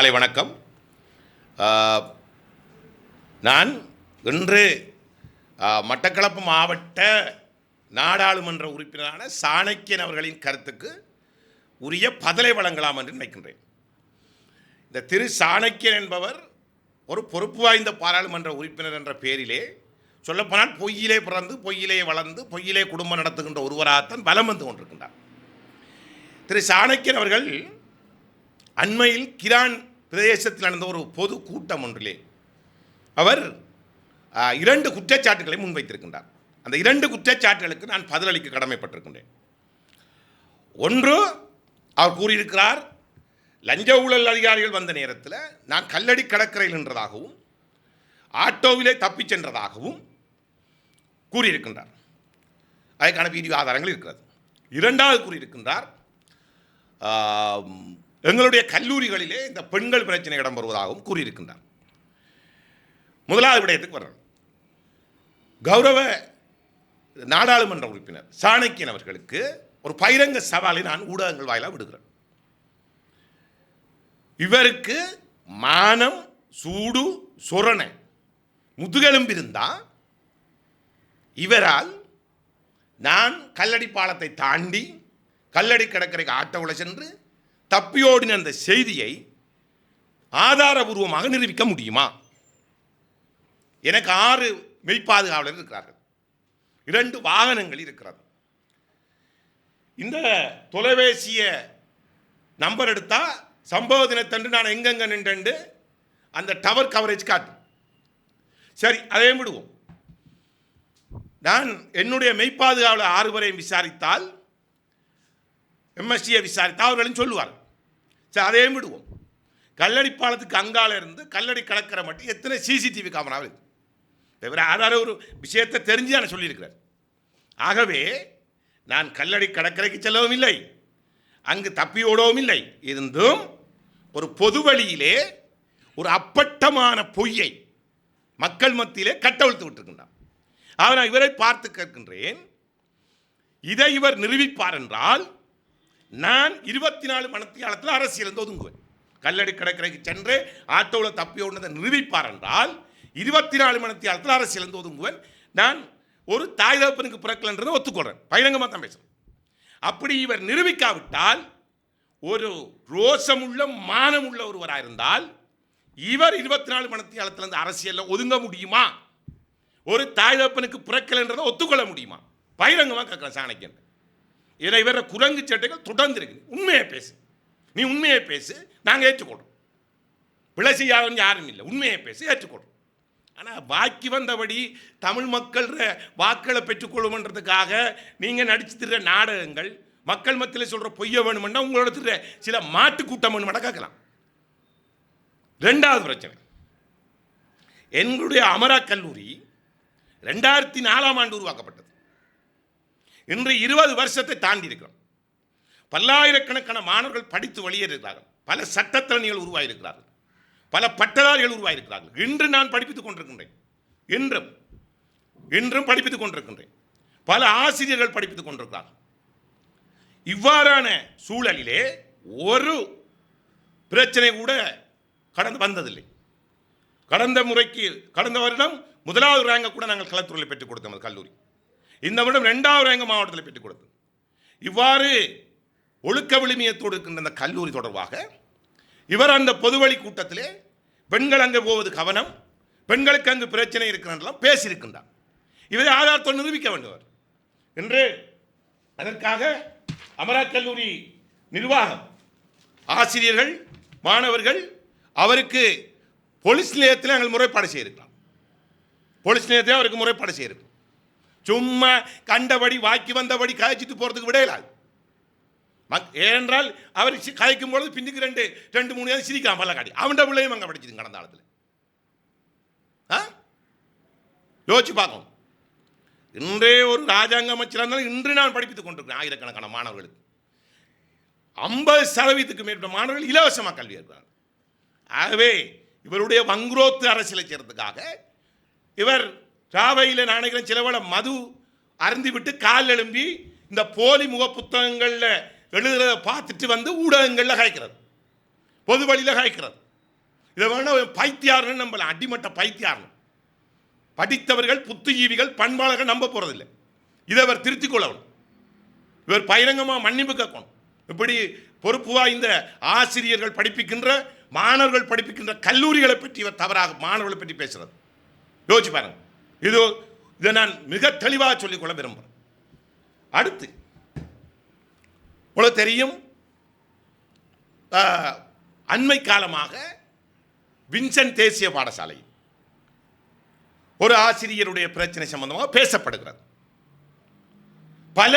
காலை வணக்கம். நான் இன்று மட்டக்களப்பு மாவட்ட நாடாளுமன்ற உறுப்பினரான சாணக்கியன் அவர்களின் கருத்துக்கு உரிய பதிலை வழங்கலாம் என்று நினைக்கின்றேன். இந்த திரு சாணக்கியன் என்பவர் ஒரு பொறுப்பு வாய்ந்த பாராளுமன்ற உறுப்பினர் என்ற பெயரிலே சொல்லப்போனால் பொய்யிலே பிறந்து பொய்யிலே வளர்ந்து பொய்யிலே குடும்பம் நடத்துகின்ற ஒருவராகத்தான் பலம் வந்து கொண்டிருக்கின்றார். திரு சாணக்கியன் அவர்கள் அண்மையில் கிரான் பிரதேசத்தில் நடந்த ஒரு பொது கூட்டம் ஒன்றிலே அவர் இரண்டு குற்றச்சாட்டுகளை முன்வைத்திருக்கின்றார். அந்த இரண்டு குற்றச்சாட்டுகளுக்கு நான் பதிலளிக்க கடமைப்பட்டிருக்கின்றேன். ஒன்று அவர் கூறியிருக்கிறார் லஞ்ச ஊழல் அதிகாரிகள் வந்த நேரத்தில் நான் கல்லடி கடற்கரையில் நின்றதாகவும் ஆட்டோவிலே தப்பிச் சென்றதாகவும் கூறியிருக்கின்றார். அதற்கான வீடியோ ஆதாரங்கள் இருக்கிறது. இரண்டாவது கூறியிருக்கின்றார் எங்களுடைய கல்லூரிகளிலே இந்த பெண்கள் பிரச்சனை இடம் வருவதாகவும் கூறியிருக்கின்றார். முதலாவது விடயத்துக்கு வர்றேன் கௌரவ நாடாளுமன்ற உறுப்பினர் சாணக்கியன் அவர்களுக்கு ஒரு பகிரங்க சவாலை நான் ஊடகங்கள் வாயிலாக விடுகிறேன். இவருக்கு மானம் சூடு சொரணை முதுகெலும்பு இருந்தால் இவரால் நான் கல்லடி பாலத்தை தாண்டி கல்லடி கடற்கரைக்கு ஆட்டோவில் சென்று தப்பியோடின அந்த செய்தியை ஆதாரபூர்வமாக நிரூபிக்க முடியுமா? எனக்கு ஆறு மெய்ப்பாதுகாவலர் இருக்கிறார்கள். இரண்டு வாகனங்கள் இருக்கிறது. இந்த தொலைபேசிய நம்பர் எடுத்தால் சம்பவ தினத்தன்று நான் எங்கெங்க நின்றுண்டு அந்த டவர் கவரேஜ் காட்டும். சரி அதையும் விடுவோம். நான் என்னுடைய மெய்ப்பாதுகாவலர் ஆறு வரையும் விசாரித்தால் எம்எஸ்சியை விசாரித்தால் அவர்களும் சொல்லுவார் சரி அதையும் விடுவோம். கல்லடி பாலத்துக்கு அங்கால இருந்து கல்லடி கடற்கரை மட்டும் எத்தனை சிசிடிவி கேமரா இருக்குது இவர் ஆதார ஒரு விஷயத்தை தெரிஞ்சு நான் சொல்லியிருக்கிறார். ஆகவே நான் கல்லடி கடற்கரைக்கு செல்லவும் இல்லை. அங்கு தப்பியோடவும் இல்லை. இருந்தும் ஒரு பொது வழியிலே ஒரு அப்பட்டமான பொய்யை மக்கள் மத்தியிலே கட்டவிழ்த்து விட்டிருக்கின்றார். ஆனால் இவரை பார்த்து கேட்கின்றேன். இதை இவர் நிரூபிப்பார் என்றால் நான் இருபத்தி நாலு மணத்தியாலத்தில் அரசியல் ஒதுங்குவேன். கல்லடி கடற்கரைக்கு சென்று ஆட்டோவில் தப்பி ஒன்றதை நிரூபிப்பார் என்றால் இருபத்தி நாலு மணத்தியாலத்தில் அரசியல் ஒதுங்குவேன். நான் ஒரு தாய் தகப்பனுக்கு பிறக்கலன்றதை ஒத்துக்கொள்கிறேன் பகிரங்கமாக தான் பேசுகிறேன் அப்படி இவர் நிரூபிக்காவிட்டால் ஒரு ரோஷமுள்ள மானமுள்ள ஒருவராக இருந்தால் இவர் இருபத்தி நாலு மணத்தியாலத்திலிருந்து அரசியலில் ஒதுங்க முடியுமா? ஒரு தாய் தகப்பனுக்கு பிறக்கலைன்றதை ஒத்துக்கொள்ள முடியுமா? பகிரங்கமாக கேட்குறேன் சாணக்கியன். இதை இவர குரங்கு சட்டைகள் தொடர்ந்துருக்கு உண்மையை பேசு. நீ உண்மையை பேசு நாங்கள் ஏற்றுக்கொள்றோம். பிழை யாரும் யாரும் இல்லை. உண்மையை பேசி ஏற்றுக்கொள்றோம். ஆனால் பாக்கி வந்தபடி தமிழ் மக்கள் வாக்களை பெற்றுக்கொள்ளுமன்றதுக்காக நீங்கள் நடிச்சு திர நாடகங்கள் மக்கள் மத்தியில் சொல்கிற பொய்ய வேணுமென்னா உங்களோட திரு சில மாட்டு கூட்டம் வேணுமென்னா கேட்கலாம். ரெண்டாவது பிரச்சனை. எங்களுடைய அமரா கல்லூரி ரெண்டாயிரத்தி நாலாம் ஆண்டு உருவாக்கப்பட்டது. இன்று இருபது வருஷத்தை தாண்டி இருக்கிறோம் பல்லாயிரக்கணக்கான மாணவர்கள் படித்து வெளியேறுகிறார்கள் பல சட்டத்திறனிகள் உருவாகியிருக்கிறார்கள் பல பட்டதாரிகள் உருவாகியிருக்கிறார்கள் இன்று நான் படிப்பித்துக் கொண்டிருக்கின்றேன். இன்றும் இன்றும் படிப்பித்துக் கொண்டிருக்கின்றேன். பல ஆசிரியர்கள் படிப்பித்துக் கொண்டிருக்கிறார்கள். இவ்வாறான சூழலிலே ஒரு பிரச்சனை கூட கடந்து வந்ததில்லை. கடந்த முறைக்கு கடந்த வருடம் முதலாவது ரேங்கை கூட நாங்கள் கலத்துறையில் பெற்றுக் கொடுத்தோம் கல்லூரி. இந்த வருடம் ரெண்டாவது ரேங்க மாவட்டத்தில் பெற்றுக் கொடுத்தது. இவ்வாறு ஒழுக்க விளிமையத்தோடு இருக்கின்ற அந்த கல்லூரி தொடர்பாக இவர் அந்த பொதுவழி கூட்டத்திலே பெண்கள் அங்கே போவது கவனம் பெண்களுக்கு அங்கு பிரச்சனை இருக்கிறதெல்லாம் பேசியிருக்கின்றார். இவரை ஆதாரத்தோடு நிரூபிக்க வேண்டுவர் என்று அதற்காக அமரா கல்லூரி நிர்வாகம் ஆசிரியர்கள் மாணவர்கள் அவருக்கு போலீஸ் நிலையத்தில் நாங்கள் முறைப்பாடு செய்திருக்கலாம் போலீஸ் நிலையத்தில் அவருக்கு முறைப்பாடு செய்திருக்கோம் சும்மா கண்டபடி வாக்கி வந்தபடி கதைச்சிட்டு போகிறதுக்கு விடையலாது மக் ஏனென்றால் அவர் காய்க்கும் கதைக்கும் பொழுது பின்னுக்கு ரெண்டு ரெண்டு மூணு ஏதாவது சிரிக்கலாம் பல்ல காட்டி. அவன் பிள்ளையும் அங்கே படிச்சது கடந்த காலத்தில். ஆ? யோசிச்சு பார்க்கணும். இன்றே ஒரு ராஜாங்க அமைச்சராக இருந்தாலும் இன்று நான் படிப்பித்துக் கொண்டிருக்கிறேன் ஆயிரக்கணக்கான மாணவர்களுக்கு. ஐம்பது சதவீதத்துக்கு மேற்பட்ட மாணவர்கள் இலவசமாக கல்வி இருக்கிறார் ஆகவே இவருடைய வங்குரோத்து அரசியலை செய்கிறதுக்காக இவர் ராவையில் நாணயங்கள் சிலவள மது அருந்தி விட்டு கால் எழும்பி இந்த போலி முக புத்தகங்களில் எழுதுறத பார்த்துட்டு வந்து ஊடகங்களில் காய்க்கிறது. பொது வழியில் காய்க்கிறது. இதை வேணால் பைத்தியார்னு நம்பலாம் அடிமட்ட பைத்தியார்னு. படித்தவர்கள் புத்துஜீவிகள் பண்பாளர்கள் நம்ப போகிறதில்லை இதை அவர் திருத்திக் கொள்ளணும். இவர் பயிரங்கமாக மன்னிப்பு கேட்கணும். இப்படி பொறுப்பு வாய்ந்த ஆசிரியர்கள் படிப்பிக்கின்ற மாணவர்கள் படிப்பிக்கின்ற கல்லூரிகளை பற்றி இவர் தவறாக மாணவர்களை பற்றி பேசுகிறது யோசிச்சு பாருங்க. இது இதை நான் மிக தெளிவாக சொல்லிக்கொள்ள விரும்புகிறேன். அடுத்து உங்களுக்கு தெரியும் அண்மை காலமாக வின்சென்ட் தேசிய பாடசாலை ஒரு ஆசிரியருடைய பிரச்சனை சம்பந்தமாக பேசப்படுகிறது. பல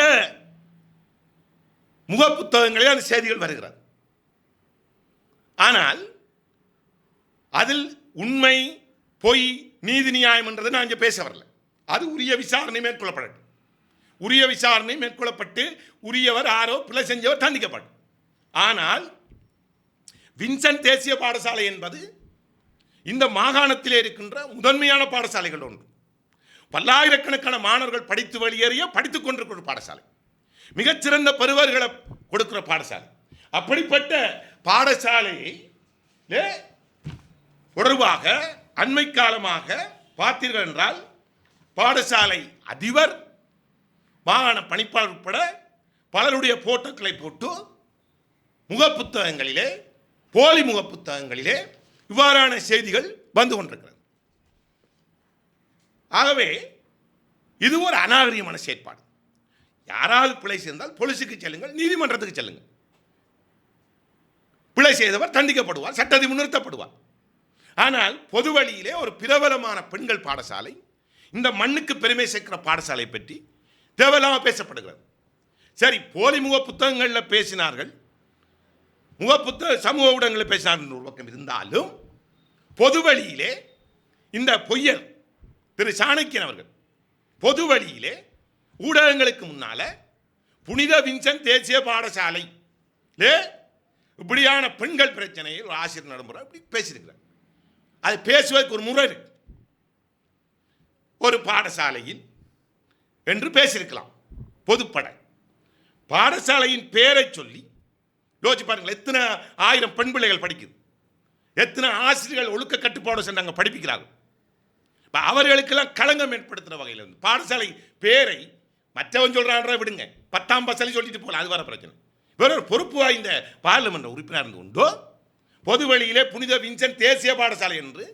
முகப்புத்தகங்களில் அந்த செய்திகள் வருகிறது. ஆனால் அதில் உண்மை பொய் நீதி நியாயம்ன்றதை நான் இங்கே பேச வரல. அது உரிய விசாரணை மேற்கொள்ளப்படட்டும். உரிய விசாரணை மேற்கொள்ளப்பட்டு உரியவர் ஆரோ பிழை செஞ்சவர் தண்டிக்கப்படும். ஆனால் வின்சென்ட் தேசிய பாடசாலை என்பது இந்த மாகாணத்திலே இருக்கின்ற முதன்மையான பாடசாலைகள் ஒன்று. பல்லாயிரக்கணக்கான மாணவர்கள் படித்து வெளியேறிய படித்துக் கொண்டிருக்கிற பாடசாலை. மிகச்சிறந்த பருவர்களை கொடுக்கிற பாடசாலை. அப்படிப்பட்ட பாடசாலையை தொடர்பாக அண்மை காலமாக பார்த்தீர்கள் என்றால் பாடசாலை அதிபர் மாகாண பணிப்பாளர் உட்பட பலருடைய போட்டோக்களை போட்டு முகப்புத்தகங்களிலே போலி முகப்புத்தகங்களிலே இவ்வாறான செய்திகள் வந்து கொண்டிருக்கிறது. ஆகவே இது ஒரு அநாகரிகமான செயற்பாடு. யாராவது பிழை செய்தால் போலீஸுக்கு செல்லுங்கள் நீதிமன்றத்துக்கு செல்லுங்கள். பிழை செய்தவர் தண்டிக்கப்படுவார் சட்டத்தை முன்னிறுத்தப்படுவார். ஆனால் பொது வழியிலே ஒரு பிரபலமான பெண்கள் பாடசாலை இந்த மண்ணுக்கு பெருமை சேர்க்கிற பாடசாலை பற்றி தேவையில்லாமல் பேசப்படுகிறது. சரி போலி முக புத்தகங்களில் பேசினார்கள். முக புத்தக சமூக ஊடகங்களில் பேசினார்கள் ஒரு பக்கம் இருந்தாலும் பொது வழியிலே இந்த பொய்யர் திரு சாணக்கியன் அவர்கள் பொது வழியிலே ஊடகங்களுக்கு முன்னால் புனித வின்சன் தேசிய பாடசாலை இப்படியான பெண்கள் பிரச்சனையில் ஒரு ஆசிரியர் நடைமுறை இப்படி பேசியிருக்கிறார். அது பேசுவதற்கு ஒரு முறை இருக்கு. ஒரு பாடசாலையில் என்று பேசியிருக்கலாம். பொதுப்படை. பாடசாலையின் பேரை சொல்லி யோசிச்சு பாருங்கள் எத்தனை ஆயிரம் பெண் பிள்ளைகள் படிக்குது. எத்தனை ஆசிரியர்கள் ஒழுக்க கட்டுப்பாடு சென்றாங்க படிப்பிக்கிறார்கள். இப்போ அவர்களுக்கெல்லாம் களங்கம் ஏற்படுத்துகிற வகையில் இருந்து பாடசாலை பேரை மற்றவன் சொல்கிறான்ற விடுங்க. பத்தாம் பசலி சொல்லிட்டு போகலாம் அது வர பிரச்சனை. இவர் ஒரு பொறுப்பு வாய்ந்த பார்லிமெண்ட் உறுப்பினர் இருந்து கொண்டோ பொது வழியிலே புனித வின்சென்ட் தேசிய பாடசாலை என்று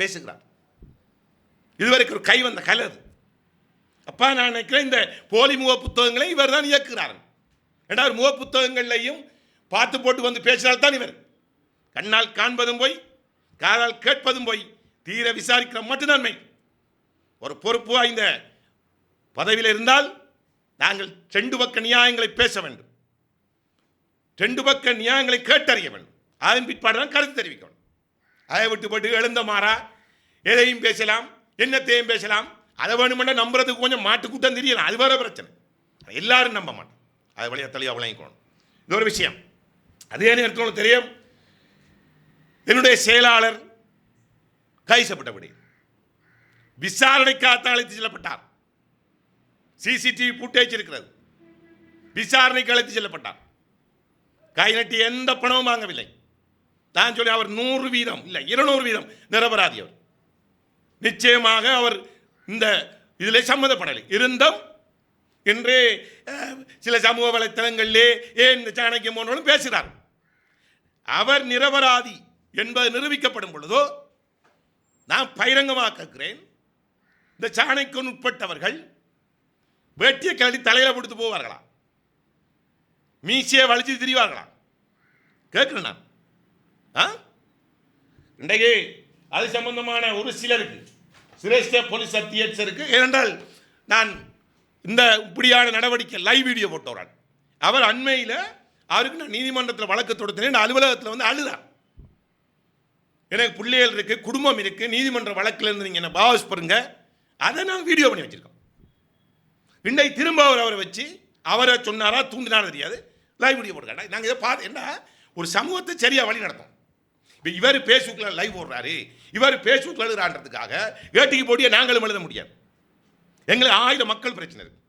பேசுகிறார். இதுவரைக்கும் ஒரு கை வந்த கலர் அப்பா நான் நினைக்கிறேன் இந்த போலி முக புத்தகங்களை இவர் தான் இயக்குகிறார். ரெண்டாவது முக புத்தகங்கள்லையும் பார்த்து போட்டு வந்து பேசினால் தான் இவர். கண்ணால் காண்பதும் போய் காதால் கேட்பதும் போய் தீர விசாரிக்கிற மட்டும்தான் மெய் ஒரு பொறுப்பு வாய்ந்த பதவியில் இருந்தால் நாங்கள் ரெண்டு பக்க நியாயங்களை பேச வேண்டும். ரெண்டு பக்க நியாயங்களை கேட்டறிய வேண்டும். அதன் பிற்பாடு தான் கருத்து தெரிவிக்கணும். அதை விட்டு போட்டு எழுந்த மாறா எதையும் பேசலாம் என்னத்தையும் பேசலாம். அதை வேணுமெண்டா நம்புறதுக்கு கொஞ்சம் மாட்டுக்கூட்டம் தெரியலாம் அது வேற பிரச்சனை. எல்லாரும் நம்ப மாட்டோம். அதை வழியாக தெளிவாக விளங்கிக்கணும். இது ஒரு விஷயம். அதே நேரத்தில் தெரியும்? என்னுடைய செயலாளர் கைசப்பட்டபடி விசாரணைக்காக அழைத்து செல்லப்பட்டார். சிசிடிவி ஃபுட்டேஜ் இருக்கிறது. விசாரணைக்கு அழைத்து செல்லப்பட்டார். கை நட்டி எந்த பணமும் வாங்கவில்லை நான் சொல்லி அவர் நூறு வீதம் இல்லை இருநூறு வீதம் நிரபராதி அவர் நிச்சயமாக அவர் இந்த இதில் சம்மந்தப்படலை இருந்தும் இன்றே சில சமூக வலைத்தளங்களிலே ஏன் இந்த சாணக்கியம் போன்றவர்களும் பேசுகிறார் அவர் நிரபராதி என்பது நிரூபிக்கப்படும் பொழுதோ நான் பகிரங்கமாக கேட்கிறேன் இந்த சாணைக்கு உட்பட்டவர்கள் வேட்டியை கழட்டி தலையில் கொடுத்து போவார்களா? மீசையை வலிச்சு திரிவார்களா? கேட்குறேன் நான். ஆ? இன்றைக்கு அது சம்பந்தமான ஒரு சிலருக்கு சிரேஷ்ட போலீஸ் அத்தியட்சருக்கு ஏனென்றால் நான் இந்த இப்படியான நடவடிக்கை லைவ் வீடியோ போட்டவரான் அவர் அண்மையில் அவருக்கு நான் நீதிமன்றத்தில் வழக்கு தொடுத்தேன் அலுவலகத்தில் வந்து அழுதார். எனக்கு பிள்ளைகள் இருக்குது குடும்பம் இருக்குது நீதிமன்ற வழக்கில் இருந்து நீங்கள் என்ன பாவஸ் பாருங்க அதை நான் வீடியோ பண்ணி வச்சிருக்கோம். இன்றைக்கு திரும்ப அவர் அவரை வச்சு அவரை சொன்னாரா தூண்டினாரா தெரியாது. லைவ் வீடியோ போட்டுக்காட்டா நாங்கள் இதை பார்த்து என்ன ஒரு சமூகத்தை சரியாக வழி நடத்தோம். இப்போ இவர் ஃபேஸ்புக்கில் லைவ் போடுறாரு இவர் ஃபேஸ்புக்கில் எழுதுறான்றதுக்காக வேட்டிக்கு போட்டியை நாங்களும் எழுத முடியாது. எங்களுக்கு ஆயிரம் மக்கள் பிரச்சனை இருக்குது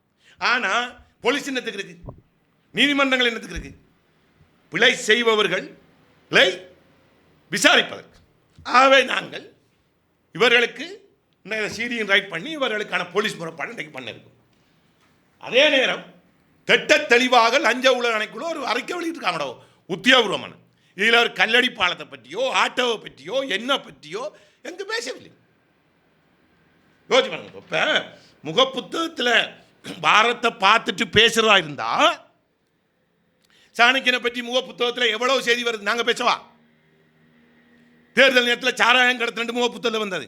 ஆனால் போலீஸ் என்னத்துக்கு இருக்குது நீதிமன்றங்கள் என்னத்துக்கு இருக்குது பிழை செய்பவர்களை விசாரிப்பதற்கு. ஆகவே நாங்கள் இவர்களுக்கு இந்த ரைட் பண்ணி இவர்களுக்கான போலீஸ் முறைப்பாடு இன்றைக்கு பண்ணியிருக்கோம் அதே நேரம் திட்ட தெளிவாக லஞ்ச ஊழல் அணைக்குள்ள ஒரு அறிக்கை வெளியிட்டிருக்காங்கடோ. உத்தியோகபூர்வமான. இதில் ஒரு கல்லடி பாலத்தை பற்றியோ ஆட்டோவை பற்றியோ என்ன பற்றியோ எங்கே பேசவில்லை. யோசிச்சு பாருங்க இப்போ முகப்புத்தகத்தில் பாரத்தை பார்த்துட்டு பேசுகிறதா இருந்தால் சாணக்கியனை பற்றி முகப்புத்தகத்தில் எவ்வளவு செய்தி வருது? நாங்கள் பேசவா? தேர்தல் நேரத்தில் சாராயம் முக முகப்புத்தகத்தில் வந்தது.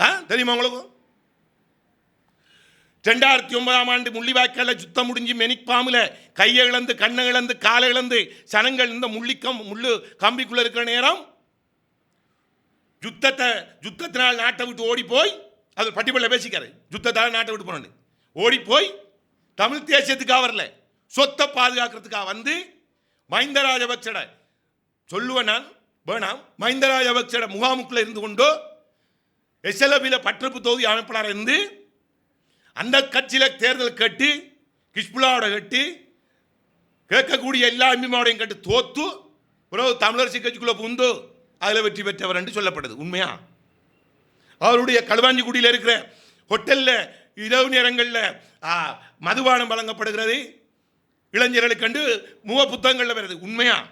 ஆ? தெரியுமா உங்களுக்கு? ரெண்டாயிரத்தி ஒன்பதாம் ஆண்டு முள்ளிவாய்க்கால சுத்தம் முடிஞ்சு மெனிப்பாமுல கையை இழந்து கண்ணை இழந்து காலை இழந்து சனங்கள் இந்த முள்ளிக்கம் முள்ளு கம்பிக்குள்ளே இருக்கிற நேரம் யுத்தத்தை யுத்தத்தினால் நாட்டை விட்டு ஓடி போய் அது பட்டிமன்ற பேசிக்காரு. யுத்தத்தால் நாட்டை விட்டு போனேன் ஓடி போய் தமிழ் தேசியத்துக்காக வரல. சொத்தை பாதுகாக்கிறதுக்காக வந்து மஹிந்த ராஜபக்சட சொல்லுவேன் நான் வேணாம். மஹிந்த ராஜபக்சட முகாமுக்குள்ளே இருந்து கொண்டோ எஸ்எல்எபியில் பற்றப்பு தொகுதி அமைப்பாளர் இருந்து அந்த கட்சியில் தேர்தல் கட்டி கிஷ்புலாவோட கட்டி கேட்கக்கூடிய எல்லா எம்பிமாவோடையும் கட்டி தோத்து பிறகு தமிழரசு கட்சிக்குள்ளே புந்து அதில் வெற்றி பெற்றவர் என்று சொல்லப்படுது. உண்மையா? அவருடைய களுவாஞ்சிக்குடியில் இருக்கிற ஹோட்டலில் இரவு நேரங்களில் மதுபானம் வழங்கப்படுகிறது. இளைஞர்களுக்கு கண்டு முக புத்தகங்களில் வருது. உண்மையாக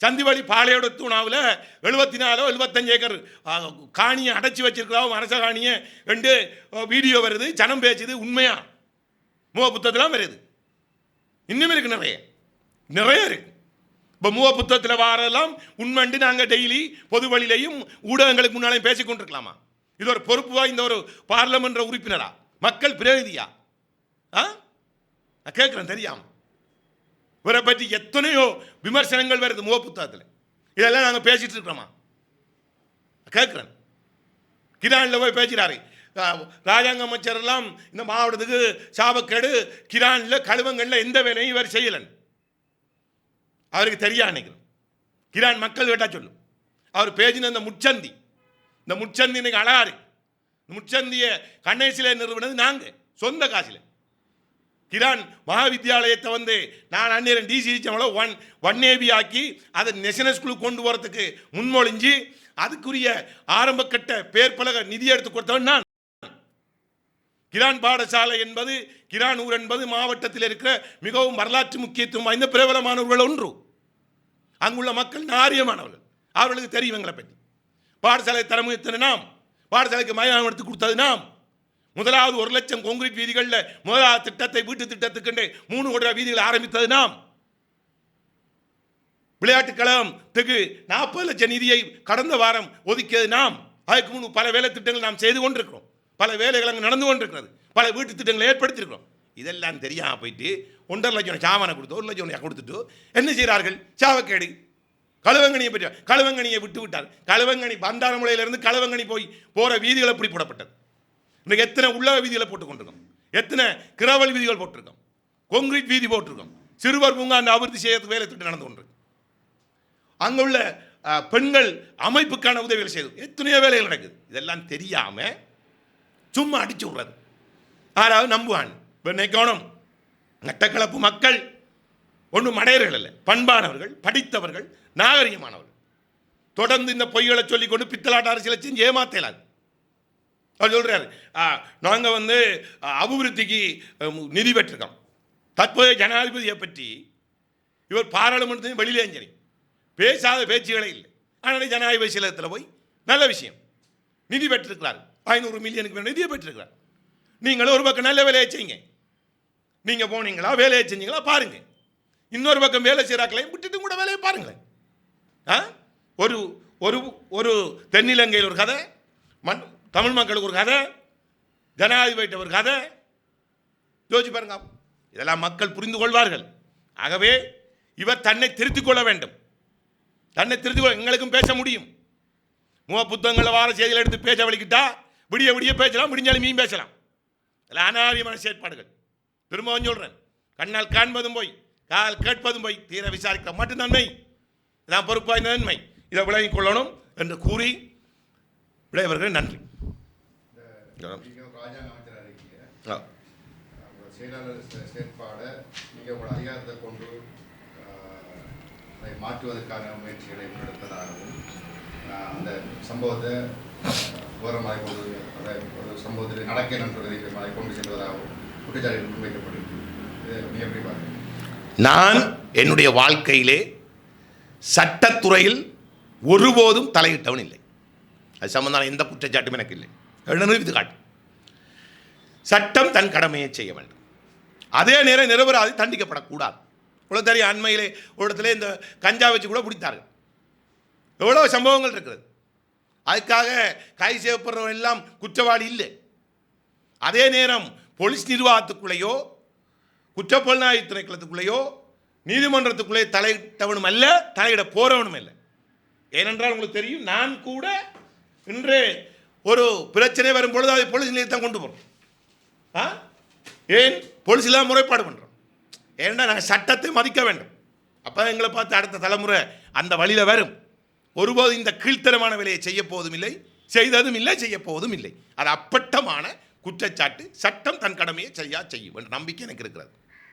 சந்திவழி பாளையோட தூணாவில் எழுபத்தி நாலோ எழுபத்தஞ்சு ஏக்கர் காணியை அடைச்சி வச்சிருக்கிறோம் அரச காணியை. ரெண்டு வீடியோ வருது ஜனம் பேசுது உண்மையா? மூவ புத்தகத்திலாம் வருது. இன்னும் இருக்குது நிறைய. நிறைய இருக்கு. இப்போ மூவ புத்தகத்தில் வாரெல்லாம் உண்மைண்டு நாங்கள் டெய்லி பொது வழியிலையும் ஊடகங்களுக்கு முன்னாலையும் பேசிக்கொண்டிருக்கலாமா இது ஒரு பொறுப்பு வாய்ந்த ஒரு பார்லமென்ற உறுப்பினரா? மக்கள் பிரதிநிதியா? ஆ? நான் கேட்குறேன் தெரியாமல் இவரை பற்றி எத்தனையோ விமர்சனங்கள் வருது முக புத்தகத்தில் இதெல்லாம் நாங்கள் பேசிட்டு இருக்கிறோமா? கேட்குறேன். கிரானில் போய் பேசுகிறாரு ராஜாங்க அமைச்சர்லாம் இந்த மாவட்டத்துக்கு சாபக்கேடு கிரானில் கழுவங்களில் எந்த வேலையும் இவர் செய்யலன்னு. அவருக்கு தெரியா நினைக்கிறேன் கிரான் மக்கள் கேட்டால் சொல்லும். அவர் பேசின அந்த முச்சந்தி இந்த முச்சந்தி இன்னைக்கு அழகாரு. இந்த முச்சந்தியை கண்ணேசில நிறுவனது நாங்கள் சொந்த காசில். கிரான் மகாவித்யாலயத்தை வந்து நான் அந்நேரம் டிசி ஒன் ஒன் ஏபி ஆக்கி அதை நெஷனல் ஸ்கூலுக்கு கொண்டு போகிறதுக்கு முன்மொழிஞ்சு அதுக்குரிய ஆரம்ப கட்ட பேர் நிதி எடுத்து கொடுத்தவன் நான். கிரான் பாடசாலை என்பது கிரான் ஊர் என்பது மாவட்டத்தில் இருக்கிற மிகவும் வரலாற்று முக்கியத்துவம் வாய்ந்த பிரபலமானவர்கள் ஒன்று. அங்குள்ள மக்கள் நாரியமானவர்கள். அவர்களுக்கு தெரியும் எங்களை பற்றி. பாடசாலை தரமுயர்த்தின நாம்? பாடசாலைக்கு மைதானம் எடுத்து கொடுத்தது நாம். முதலாவது ஒரு லட்சம் கான்கிரீட் வீதிகளில் முதலாவது திட்டத்தை வீட்டு திட்டத்துக்கு மூணு கோடி வீதிகள் ஆரம்பித்தது நாம். விளையாட்டுக் திகு நாற்பது லட்சம் நிதியை கடந்த வாரம் ஒதுக்கியது நாம். அதுக்கு முன் பல வேலை திட்டங்கள் நாம் செய்து கொண்டிருக்கிறோம். பல வேலைகள் அங்கே நடந்து கொண்டிருக்கிறது. பல வீட்டு திட்டங்களை ஏற்படுத்தியிருக்கிறோம். இதெல்லாம் தெரியாமல் போயிட்டு ஒன்றரை லட்சம் சாமானை கொடுத்து ஒரு லட்சம் கொடுத்துட்டு என்ன செய்கிறார்கள்? சாவக்கேடு. கழுவங்கனியை பற்றி கழுவங்கனியை விட்டு விட்டார் கழுவங்கனி பண்டாரமுலையிலிருந்து கழுவங்கனி போய் போகிற வீதிகள் எப்படி போடப்பட்டது? இன்றைக்கு எத்தனை உள்ள வீதிகளை போட்டுக்கொண்டிருக்கோம்? எத்தனை கிரவல் வீதிகள் போட்டிருக்கோம்? கொங்கிரீட் வீதி போட்டிருக்கோம். சிறுவர் பூங்கா அந்த அபிவிருத்தி செய்யறதுக்கு வேலை திட்டம் நடந்து கொண்டிருக்கு. அங்கே உள்ள பெண்கள் அமைப்புக்கான உதவிகள் செய்து எத்தனையோ வேலைகள் நடக்குது. இதெல்லாம் தெரியாமல் சும்மா அடிச்சு விடுறது. யாராவது நம்புவான் இப்போ நினைக்கணும் நட்டக்களப்பு மக்கள் ஒன்றும் மடையர்கள் இல்லை பண்பானவர்கள் படித்தவர்கள் நாகரிகமானவர்கள். தொடர்ந்து இந்த பொய்களை சொல்லிக்கொண்டு பித்தலாட்ட அரசியலை செஞ்சு ஏமாத்தலாது. அவர் சொல்கிறார் நாங்கள் வந்து அபிவிருத்திக்கு நிதி பெற்றிருக்கோம். தற்போதைய ஜனாதிபதியை பற்றி இவர் பாராளுமன்றத்தையும் வெளியிலே சரி பேசாத பேச்சுகளே இல்லை. ஆனால் ஜனாதிபதி சிலத்தில் போய் நல்ல விஷயம். நிதி பெற்றிருக்கிறார். ஐநூறு மில்லியனுக்கு மேல நிதியை பெற்றிருக்கிறார். நீங்களும் ஒரு பக்கம் நல்ல வேலையை செய்யுங்க. நீங்கள் போனீங்களா வேலையை செஞ்சீங்களா பாருங்கள் இன்னொரு பக்கம் வேலை செய்கிறாக்களையும் விட்டுட்டு கூட வேலையை பாருங்களேன். ஆ? ஒரு ஒரு ஒரு தென்னிலங்கையில் ஒரு கதை மண் தமிழ் மக்களுக்கு ஒரு கதை ஜனாதிபதிட்ட ஒரு கதை. யோசிச்சு பாருங்க. இதெல்லாம் மக்கள் புரிந்து கொள்வார்கள். ஆகவே இவர் தன்னை திருத்திக் கொள்ள வேண்டும். தன்னை திருத்திக் கொள்ள எங்களுக்கும் பேச முடியும். முக புத்தகங்களில் வார செய்திகள் எடுத்து பேச வலிக்கிட்டா விடிய விடிய பேசலாம் விடிஞ்சாலும் மீன் பேசலாம். இதெல்லாம் அனாரியமான செயற்பாடுகள். திரும்பவும் சொல்கிறேன் கண்ணால் காண்பதும் போய் கால் கேட்பதும் போய் தீர விசாரிக்க மட்டும் நன்மை. இதான் பொறுப்பாய் நன்மை. இதை விளங்கிக் கொள்ளணும் என்று கூறி விளைவர்கள் நன்றி நீங்க ஒரு ராஜாங்க அமைச்சராக இருக்கீங்க ஆ. உங்களோட செயலாளர் செயற்பாடை நீங்கள் உங்களோட அதிகாரத்தை கொண்டு அதை மாற்றுவதற்கான முயற்சிகளை முன்னெடுப்பதாகவும் சம்பவத்தை வேறு மாதிரி கொண்டு ஒரு சம்பவத்தில் சொல்வதை மாதிரி கொண்டு செல்வதாகவும் குற்றச்சாட்டுகள் முன்வைக்கப்பட்டிருக்கு நான் என்னுடைய வாழ்க்கையிலே சட்டத்துறையில் ஒருபோதும் தலையிட்டவன் இல்லை. அது சம்பந்தமான எந்த குற்றச்சாட்டும் எனக்கு இல்லை. நிரூபித்து காட்டு. சட்டம் தன் கடமையை செய்ய வேண்டும். அதே நேரம் நிரபராதி தண்டிக்கப்படக்கூடாது. இவ்வளோ தெரியும் அண்மையிலே ஒரு இடத்துல இந்த கஞ்சா வச்சு கூட பிடித்தார்கள் எவ்வளோ சம்பவங்கள் இருக்கிறது. அதுக்காக கை செய்யப்படுறவன் எல்லாம் குற்றவாளி இல்லை. அதே நேரம் போலீஸ் நிர்வாகத்துக்குள்ளேயோ குற்றப்புலனாய்வு திணைக்களத்துக்குள்ளேயோ நீதிமன்றத்துக்குள்ளே தலையிட்டவனும் அல்ல தலையிட போறவனும் இல்லை ஏனென்றால் உங்களுக்கு தெரியும் நான் கூட இன்று ஒரு பிரச்சனை வரும்பொழுது அதை போலீஸ் நிலையத்தான் கொண்டு போகிறோம் ஆ? ஏன்? போலீஸில் இல்லாமல் முறைப்பாடு பண்ணுறோம் ஏன்னா நாங்கள் சட்டத்தை மதிக்க வேண்டும். அப்போ எங்களை பார்த்து அடுத்த தலைமுறை அந்த வழியில் வரும். ஒருபோது இந்த கீழ்த்தரமான வேலையை செய்ய போவதும் இல்லை செய்ததும் இல்லை செய்ய போவதும் இல்லை. அது அப்பட்டமான குற்றச்சாட்டு. சட்டம் தன் கடமையை செய்யா செய்யும் என்ற நம்பிக்கை எனக்கு இருக்கிறது.